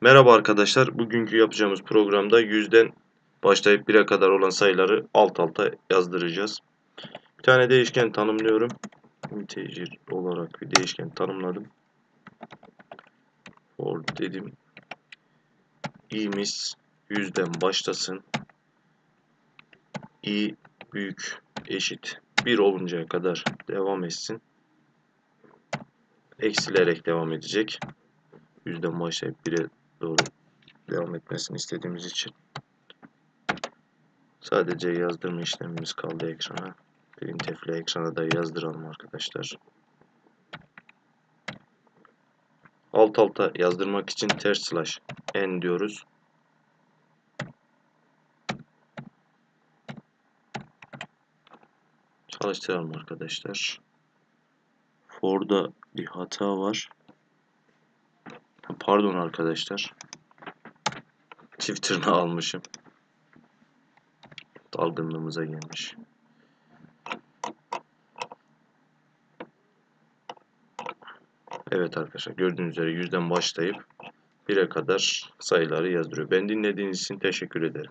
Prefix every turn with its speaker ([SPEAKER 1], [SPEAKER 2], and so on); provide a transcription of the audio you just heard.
[SPEAKER 1] Merhaba arkadaşlar. Bugünkü yapacağımız programda yüzden başlayıp 1'e kadar olan sayıları alt alta yazdıracağız. Bir tane değişken tanımlıyorum. Integer olarak bir değişken tanımladım. For dedim. i'miz yüzden başlasın. i büyük eşit 1 oluncaya kadar devam etsin. Eksilerek devam edecek. Yüzden başlayıp 1'e doğru devam etmesini istediğimiz için sadece yazdırma işlemimiz kaldı ekrana. Printf ile ekrana da yazdıralım arkadaşlar. Alt alta yazdırmak için ters slash n diyoruz. Çalıştıralım arkadaşlar. For'da bir hata var. Pardon arkadaşlar. Çift tırnağı almışım. Dalgınlığımıza gelmiş. Evet arkadaşlar gördüğünüz üzere yüzden başlayıp 1'e kadar sayıları yazdırıyor. Ben dinlediğiniz için teşekkür ederim.